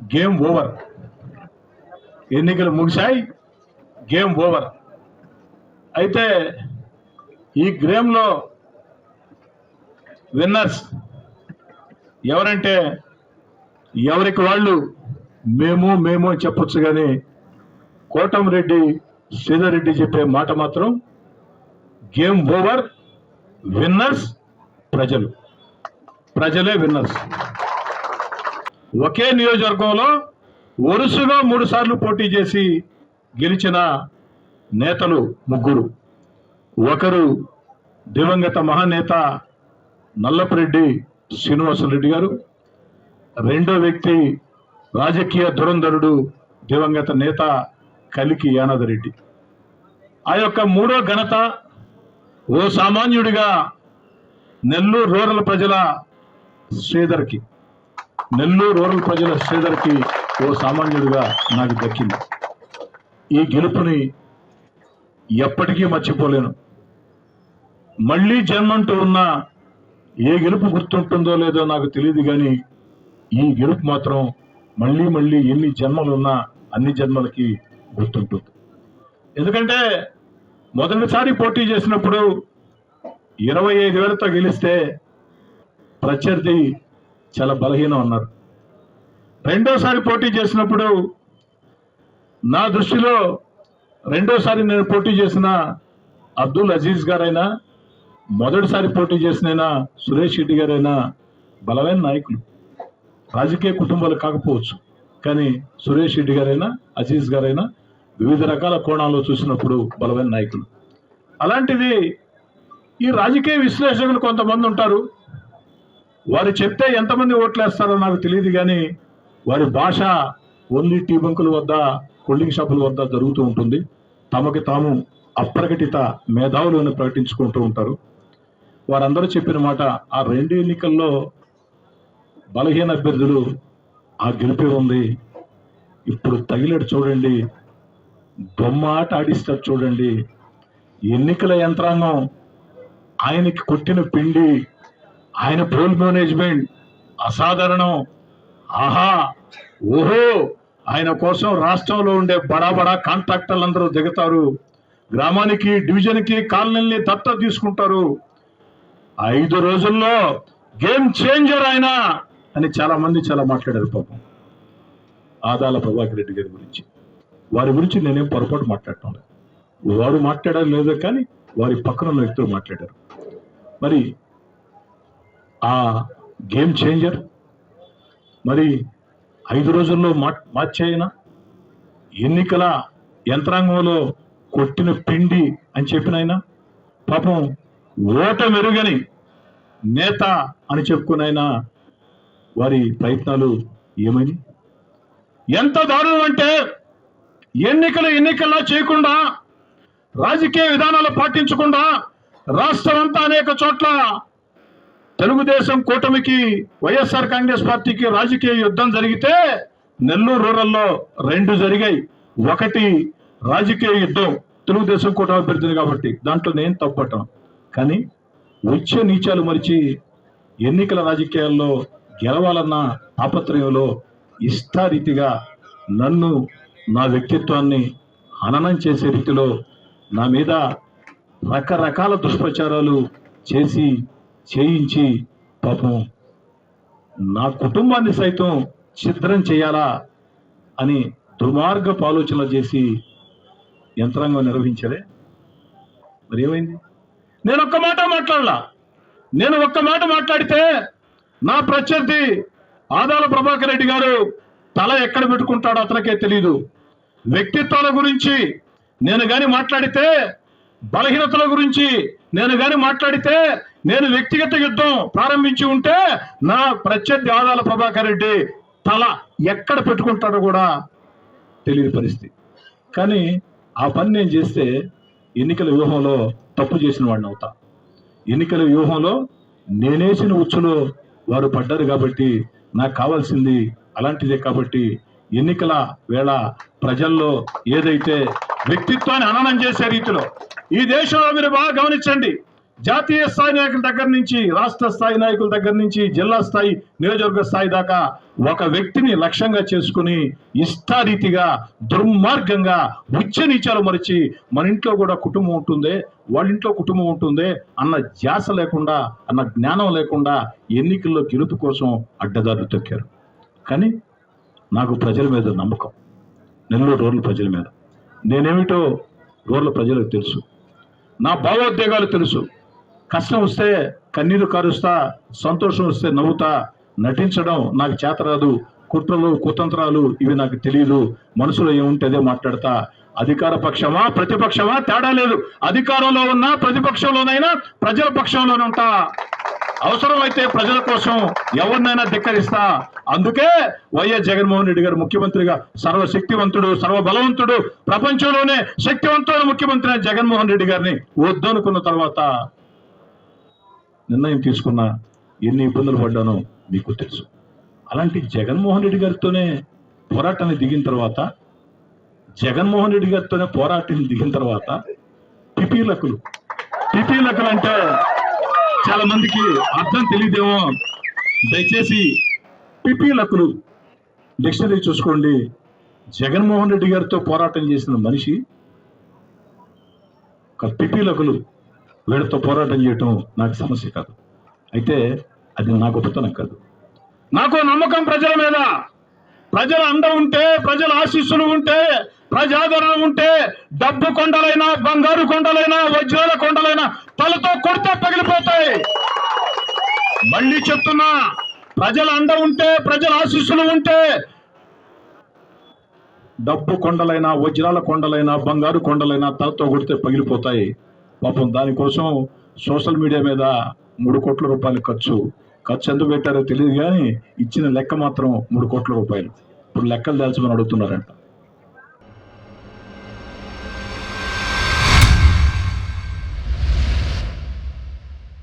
Game over ఎన్నికలు ముగిశాయి. Game over అయితే ఈ గేమ్లో విన్నర్స్ ఎవరంటే ఎవరికి వాళ్ళు? మేము మేము అని చెప్పొచ్చు కానీ కోటంరెడ్డి శ్రీధర్రెడ్డి చెప్పే మాట మాత్రం గేమ్ ఓవర్ విన్నర్స్ ప్రజలు. ప్రజలే విన్నర్స్ ఒకే నియోజకవర్గంలో వరుసగా మూడు సార్లు పోటీ చేసి గెలిచిన నేతలు ముగ్గురు. ఒకరు దివంగత మహానేత నల్లపరెడ్డి శ్రీనివాసరెడ్డి గారు. రెండో వ్యక్తి రాజకీయ ధురంధరుడు దివంగత నేత కలికి యానాదరెడ్డి. ఆ యొక్క మూడో ఘనత ఓ సామాన్యుడిగా నెల్లూరు రూరల్ ప్రజల శ్రీధర్కి. నెల్లూరు రూరల్ ప్రజల శ్రీధర్కి ఓ సామాన్యుడిగా నాకు దక్కింది. ఈ గెలుపుని ఎప్పటికీ మర్చిపోలేను. మళ్ళీ జన్మంటూ ఉన్న ఏ గెలుపు గుర్తుంటుందో లేదో నాకు తెలియదు కానీ ఈ గెలుపు మాత్రం మళ్ళీ మళ్ళీ ఎన్ని జన్మలున్నా అన్ని జన్మలకి గుర్తుంటుంది. ఎందుకంటే మొదటిసారి పోటీ చేసినప్పుడు ఇరవై ఐదు వేలతో గెలిస్తే ప్రత్యర్థి చాలా బలహీనం అన్నారు. రెండోసారి పోటీ చేసినప్పుడు నా దృష్టిలో రెండోసారి నేను పోటీ చేసిన అబ్దుల్ అజీజ్ గారైనా మొదటిసారి పోటీ చేసినైనా సురేష్ రెడ్డి గారైనా బలమైన నాయకులు. రాజకీయ కుటుంబాలు కాకపోవచ్చు కానీ సురేష్ రెడ్డి గారైనా అజీజ్ గారైనా వివిధ రకాల కోణాల్లో చూసినప్పుడు బలమైన నాయకులు. అలాంటిది ఈ రాజకీయ విశ్లేషకులు కొంతమంది ఉంటారు వారు చెప్తే ఎంతమంది ఓట్లేస్తారో నాకు తెలియదు కానీ వారి భాష ఓన్లీ టీ బంకుల వద్ద కూల్డింగ్ షాపుల వద్ద జరుగుతూ ఉంటుంది. తమకి తాము అప్రకటిత మేధావులు అని ప్రకటించుకుంటూ ఉంటారు. వారందరూ చెప్పిన మాట ఆ రెండు ఎన్నికల్లో బలహీన అభ్యర్థులు ఆ గెలిపే ఉంది. ఇప్పుడు తగిలేడు చూడండి. బొమ్మ ఆట ఆడిస్తారు చూడండి. ఎన్నికల యంత్రాంగం ఆయనకి కొట్టిన పిండి ఆయన పోల్ మేనేజ్మెంట్ అసాధారణం. ఆహా ఓహో ఆయన కోసం రాష్ట్రంలో ఉండే బడా బడా కాంట్రాక్టర్లు అందరూ దిగుతారు. గ్రామానికి డివిజన్కి కాలనీల్ని దత్త తీసుకుంటారు. ఐదు రోజుల్లో గేమ్ చేంజర్ ఆయన అని చాలా మంది చాలా మాట్లాడారు పాపం. ఆదాల ప్రభాకర్ రెడ్డి గారి గురించి. వారి గురించి నేనేం పొరపాటు మాట్లాడటం లేదు. వారు మాట్లాడారు లేదో కానీ వారి పక్కన ఉన్న వ్యక్తులు మాట్లాడారు. మరి ఆ గేమ్ చేంజర్? మరి ఐదు రోజుల్లో మా మార్చేయనా? ఎన్నికల యంత్రాంగంలో కొట్టిన పిండి అని చెప్పిన ఆయన పాపం ఓట మెరుగని నేత అని చెప్పుకునైనా వారి ప్రయత్నాలు ఏమని ఎంత దారుణం అంటే ఎన్నికలు ఎన్నికల్లో చేయకుండా రాజకీయ విధానాలు పాటించకుండా రాష్ట్రం అంతా అనేక చోట్ల తెలుగుదేశం కూటమికి వైఎస్ఆర్ కాంగ్రెస్ పార్టీకి రాజకీయ యుద్ధం జరిగితే నెల్లూరు రూరల్లో రెండు జరిగాయి. ఒకటి రాజకీయ యుద్ధం. తెలుగుదేశం కూటమి అభ్యర్థిని కాబట్టి దాంట్లో నేను తప్పటం. కానీ వచ్చే నీచాలు మరిచి ఎన్నికల రాజకీయాల్లో గెలవాలన్న తాపత్రయంలో ఇష్టారీతిగా నన్ను నా వ్యక్తిత్వాన్ని హననం చేసే రీతిలో నా మీద రకరకాల దుష్ప్రచారాలు చేసి చేయించి పాపం నా కుటుంబాన్ని సైతం చిత్రం చేయాలా అని దుర్మార్గపు ఆలోచనలు చేసి యంత్రాంగం నిర్వహించలే. మరి ఏమైంది? నేను ఒక్క మాట మాట్లాడలా. నేను ఒక్క మాట మాట్లాడితే నా ప్రత్యర్థి ఆదాల ప్రభాకర్ రెడ్డి గారు తల ఎక్కడ పెట్టుకుంటాడో అతనికే తెలియదు వ్యక్తిత్వాల గురించి నేను కానీ మాట్లాడితే బలహీనతల గురించి నేను గాని మాట్లాడితే నేను వ్యక్తిగత యుద్ధం ప్రారంభించి ఉంటే నా ప్రత్యర్థి ఆదాల ప్రభాకర్ రెడ్డి తల ఎక్కడ పెట్టుకుంటాడో కూడా తెలియని పరిస్థితి. కానీ ఆ పని నేను చేస్తే ఎన్నికల వ్యూహంలో తప్పు చేసిన వాడిని అవుతా. ఎన్నికల వ్యూహంలో నేనేసిన ఉచ్చులో వారు పడ్డారు కాబట్టి నాకు కావాల్సింది అలాంటిదే కాబట్టి ఎన్నికల వేళ ప్రజల్లో ఏదైతే వ్యక్తిత్వాన్ని అననం చేసే రీతిలో ఈ దేశంలో మీరు బాగా గమనించండి. జాతీయ స్థాయి నాయకుల దగ్గర నుంచి రాష్ట్ర స్థాయి నాయకుల దగ్గర నుంచి జిల్లా స్థాయి నియోజకవర్గ స్థాయి దాకా ఒక వ్యక్తిని లక్ష్యంగా చేసుకుని ఇష్టారీతిగా దుర్మార్గంగా ఉచ్చనీచాలు మరిచి మన ఇంట్లో కూడా కుటుంబం ఉంటుందే వాళ్ళ ఇంట్లో కుటుంబం ఉంటుందే అన్న ధ్యాస లేకుండా అన్న జ్ఞానం లేకుండా ఎన్నికల్లో గెలుపు కోసం అడ్డదారులు తొక్కారు. కానీ నాకు ప్రజల మీద నమ్మకం. నెల్లూరు రోడ్ల ప్రజల మీద. నేనేమిటో రోడ్ల ప్రజలకు తెలుసు. నా భావోద్వేగాలు తెలుసు. కష్టం వస్తే కన్నీరు కారుస్తా సంతోషం వస్తే నవ్వుతా నటించడం నాకు చేత రాదు. కుట్రలు కుతంత్రాలు ఇవి నాకు తెలియదు మనసులో ఏముంటే అదే మాట్లాడతా. అధికార పక్షమా ప్రతిపక్షమా తేడా లేదు. అధికారంలో ఉన్నా ప్రతిపక్షంలోనైనా ప్రజల పక్షంలోనే ఉంటా. అవసరమైతే ప్రజల కోసం ఎవరినైనా ధిక్కరిస్తా. అందుకే వైఎస్ జగన్మోహన్ రెడ్డి గారు ముఖ్యమంత్రిగా సర్వశక్తివంతుడు సర్వబలవంతుడు ప్రపంచంలోనే శక్తివంతుడైన ముఖ్యమంత్రి అయిన జగన్మోహన్ రెడ్డి గారిని వద్దనుకున్న తర్వాత నిర్ణయం తీసుకున్న ఎన్ని ఇబ్బందులు పడ్డానో మీకు తెలుసు. అలాంటి జగన్మోహన్ రెడ్డి గారితోనే పోరాటాన్ని దిగిన తర్వాత జగన్మోహన్ రెడ్డి గారితోనే పోరాటాన్ని దిగిన తర్వాత పిపీలకులు పిపీలకులు అంటే చాలా మందికి అర్థం తెలియదేమో. దయచేసి పిపీలకులు డిక్షనరీ చూసుకోండి. జగన్మోహన్ రెడ్డి గారితో పోరాటం చేసిన మనిషి ఒక పిపీలకులు వీడితో పోరాటం చేయటం నాకు సమస్య కాదు. అయితే అది నా గొప్పతనం కాదు. నాకు నమ్మకం ప్రజల మీద. ప్రజల అండ ఉంటే ప్రజల ఆశీస్సులు ఉంటే ప్రజాదరణ ఉంటే డబ్బు కొండలైనా బంగారు కొండలైనా వజ్రాల కొండలైనా తలతో కొడితే పగిలిపోతాయి. మళ్ళీ చెప్తున్నా ప్రజల అండ ఉంటే ప్రజల ఆశీస్సులు ఉంటే డబ్బు కొండలైనా వజ్రాల కొండలైనా బంగారు కొండలైనా తలతో కొడితే పగిలిపోతాయి. పాపం దానికోసం సోషల్ మీడియా మీద మూడు కోట్ల రూపాయలు ఖర్చు. ఖర్చు ఎందుకు పెట్టారో తెలియదు కానీ ఇచ్చిన లెక్క మాత్రం మూడు కోట్ల రూపాయలు. ఇప్పుడు లెక్కలు దాల్చమని అడుగుతున్నారంట.